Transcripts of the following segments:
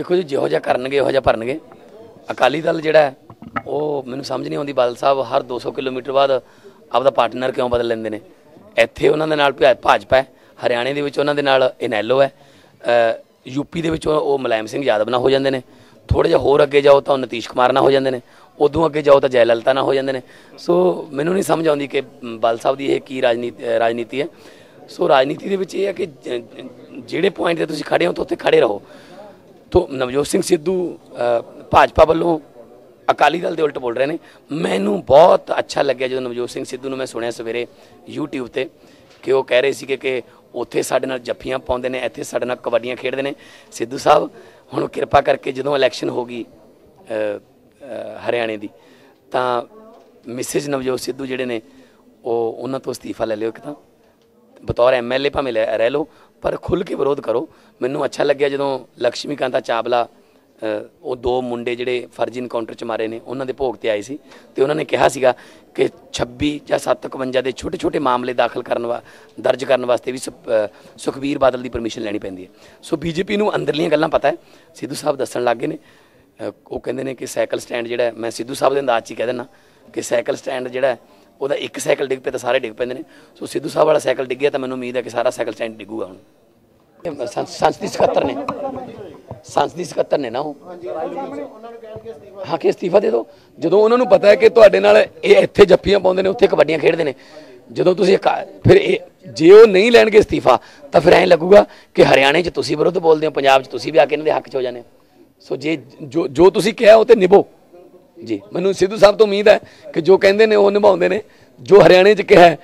ਦੇਖੋ ਜੀ ਜਿਹੋ ਜਿਹਾ ਕਰਨਗੇ ਉਹੋ ਜਿਹਾ ਭਰਨਗੇ। ਅਕਾਲੀ ਦਲ ਜਿਹੜਾ ਉਹ ਮੈਨੂੰ ਸਮਝ ਨਹੀਂ ਆਉਂਦੀ ਬਾਦਲ ਸਾਹਿਬ ਹਰ 200 ਕਿਲੋਮੀਟਰ ਬਾਅਦ ਆਪਦਾ ਪਾਰਟਨਰ ਕਿਉਂ ਬਦਲ ਲੈਂਦੇ ਨੇ? ਇੱਥੇ ਉਹਨਾਂ ਦੇ ਨਾਲ ਭਾ- ਭਾਜਪਾ ਹੈ ਹਰਿਆਣੇ ਦੇ ਵਿੱਚ ਉਹਨਾਂ ਦੇ ਨਾਲ ਇਨੈਲੋ ਹੈ ਅ, ਯੂਪੀ ਦੇ ਵਿੱਚ ਉਹ ਉਹ ਮੁਲਾਇਮ ਸਿੰਘ ਯਾਦਵ ਨਾਲ ਹੋ ਜਾਂਦੇ ਨੇ। ਥੋੜੇ ਜਿਹਾ ਹੋਰ ਅੱਗੇ ਜਾਓ ਤਾਂ ਉਹ ਨਤੀਸ਼ ਕੁਮਾਰ ਨਾਲ ਹੋ ਜਾਂਦੇ ਨੇ। ਉਦੋਂ ਅੱਗੇ ਜਾਓ ਤਾਂ ਜੈ ਲਲਿਤਾ ਨਾਲ ਹੋ ਜਾਂਦੇ ਨੇ। ਸੋ ਮੈਨੂੰ ਨਹੀਂ ਸਮਝ ਆਉਂਦੀ ਕਿ ਮ, ਬਾਦਲ ਸਾਹਿਬ ਦੀ ਇਹ ਕੀ ਰਾਜਨੀਤੀ ਰਾਜਨੀਤੀ ਹੈ। ਸੋ ਰਾਜਨੀਤੀ ਦੇ ਵਿੱਚ ਇਹ ਹੈ ਕਿ ਜਿਹੜੇ ਪੁਆਇੰਟ ਤੇ ਤੁਸੀਂ ਖੜੇ ਹੋ ਤਾਂ ਉੱਥੇ ਖੜੇ ਰਹੋ। ਤੋਂ ਨਵਜੋਤ ਸਿੰਘ ਸਿੱਧੂ ਭਾਜਪਾ ਵੱਲੋਂ ਅਕਾਲੀ ਦਲ ਦੇ ਉਲਟ ਬੋਲ ਰਹੇ ਨੇ। ਮੈਨੂੰ ਬਹੁਤ ਅੱਛਾ ਲੱਗਿਆ ਜਦੋਂ ਨਵਜੋਤ ਸਿੰਘ ਸਿੱਧੂ ਨੂੰ ਮੈਂ ਸੁਣਿਆ ਸਵੇਰੇ YouTube ਤੇ ਕਿ ਉਹ ਕਹਿ ਰਹੇ ਸੀ ਕਿ ਉੱਥੇ ਸਾਡੇ ਨਾਲ ਜੱਫੀਆਂ ਪਾਉਂਦੇ ਨੇ, ਇੱਥੇ ਸਾਡੇ ਨਾਲ ਕਬੱਡੀਆਂ ਖੇਡਦੇ ਨੇ। ਸਿੱਧੂ ਸਾਹਿਬ, ਹੁਣ ਕਿਰਪਾ ਕਰਕੇ ਜਦੋਂ ਇਲੈਕਸ਼ਨ ਹੋ ਗਈ ਹਰਿਆਣੇ ਦੀ, ਤਾਂ ਮਿਸਿਸ ਨਵਜੋਤ ਸਿੱਧੂ ਜਿਹੜੇ ਨੇ, ਉਹ ਉਹਨਾਂ ਤੋਂ ਅਸਤੀਫਾ ਲੈ ਲਿਓ ਇੱਕ ਤਾਂ। ਬਤੌਰ ਐਮਐਲਏ ਭਾਵੇਂ ਲੈ- ਰਹਿ ਲਓ, ਪਰ ਖੁੱਲ ਕੇ ਵਿਰੋਧ ਕਰੋ। ਮੈਨੂੰ ਅੱਛਾ ਲੱਗਿਆ ਜਦੋਂ ਲక్ష్ਮੀ ਚਾਵਲਾ ਉਹ ਦੋ ਮੁੰਡੇ ਜਿਹੜੇ ਫਰਜ਼ੀ ਇਨਕਾਊਂਟਰ ਚ ਮਾਰੇ ਨੇ, ਉਹਨਾਂ ਦੇ ਭੋਗ ਤੇ ਆਏ ਸੀ। ਤੇ ਉਹਨਾਂ ਨੇ ਕਿਹਾ ਸੀਗਾ ਕਿ 26 ਜਾਂ 751 ਦੇ ਛੋਟੇ ਛੋਟੇ ਮਾਮਲੇ ਦਾਖਲ ਕਰਨ ਵਾ ਦਰਜ ਕਰਨ ਵਾਸਤੇ ਵੀ ਸੁਖਬੀਰ ਬਾਦਲ ਦੀ ਪਰਮਿਸ਼ਨ ਲੈਣੀ ਪੈਂਦੀ ਹੈ। ਸੋ ਬੀਜੇਪੀ ਨੂੰ ਅੰਦਰਲੀਆਂ ਗੱਲਾਂ ਪਤਾ ਹੈ। ਸਿੱਧੂ ਸਾਹਿਬ ਦੱਸਣ ਲੱਗੇ ਨੇ। ਉਹ ਕਹਿੰਦੇ ਨੇ ਕਿ ਸਾਈਕਲ ਸਟੈਂਡ ਜਿਹੜਾ ਮੈਂ ਸਿੱਧੂ ਸਾਹਿਬ ਦੇ ਅੰਦਾਜ਼ 'ਚ ਹੀ ਕਹਿ ਦਿੰਦਾ ਕਿ ਸਾਈਕਲ ਸਟੈਂਡ ਜਿਹੜਾ ਉਹਦਾ ਇੱਕ ਸਾਈਕਲ ਡਿੱਗ ਪਏ ਤਾਂ ਸਾਰੇ ਡਿੱਗ ਪੈਂਦੇ ਨੇ। ਸੋ ਸਿੱਧੂ ਸਾਹਿਬ ਵਾਲਾ ਸਾਈਕਲ ਡਿੱਗ ਗਿਆ ਤਾਂ ਮੈਨੂੰ ਉਮੀਦ ਹੈ ਕਿ ਸਾਰਾ ਸਾਈਕਲ ਸਟੈਂਡ ਡਿੱਗੂਗਾ ਹੁਣ। ਇਹ ਸੰ- ਸੰਸਦੀ ਸਕੱਤਰ ਨੇ। ਸੰਸਦੀ ਸਕੱਤਰ ਨੇ ਨਾ ਉਹ। ਹਾਂ, ਕਿ ਅਸਤੀਫਾ ਦੇ ਦਿਓ। ਜਦੋਂ ਉਹਨਾਂ ਨੂੰ ਪਤਾ ਹੈ ਕਿ ਤੁਹਾਡੇ ਨਾਲ ਇਹ ਇੱਥੇ ਜੱਫੀਆਂ ਪਾਉਂਦੇ ਨੇ, ਉੱਥੇ ਕਬੱਡੀਆਂ ਖੇਡਦੇ ਨੇ, ਜਦੋਂ ਤੁਸੀਂ ਫਿਰ ਇਹ, ਜੇ ਉਹ ਨਹੀਂ ਲੈਣਗੇ ਅਸਤੀਫਾ, ਤਾਂ ਫਿਰ ਐਂ ਲੱਗੂਗਾ ਕਿ ਹਰਿਆਣੇ 'ਚ ਤੁਸੀਂ ਵਿਰੁੱਧ ਬੋਲਦੇ ਹੋ, ਪੰਜਾਬ 'ਚ ਤੁਸੀਂ ਵੀ ਆ ਕੇ ਇਹਨਾਂ ਦੇ ਹੱਕ 'ਚ ਹੋ ਜਾਂਦੇ ਸੋ ਜੇ, ਜੋ ਜੋ ਤੁਸੀਂ ਕਿਹਾ ਉਹ ਤੇ ਨਿਭੋ। ਜੀ, ਮੈਨੂੰ ਸਿੱਧੂ ਸਾਹਿਬ ਤੋਂ ਉਮੀਦ ਹੈ ਕਿ ਜੋ ਕਹਿੰਦੇ ਨੇ ਉਹ ਨਿਭਾਉਂਦੇ ਨੇ। ਜੋ ਹਰਿਆਣੇ 'ਚ ਕਿਹਾ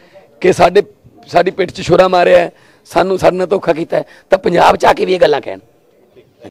ਕਿ ਸਾਡੇ ਸਾਡੀ ਪਿੱਠ 'ਚ ਛੁਰਾ ਮਾਰਿਆ ਸਾਨੂੰ ਸਾਡੇ ਨਾਲ ਧੋਖਾ ਕੀਤਾ ਤਾਂ ਪੰਜਾਬ 'ਚ ਆ ਕੇ ਵੀ ਇਹ ਗੱਲਾਂ ਕਹਿਣ।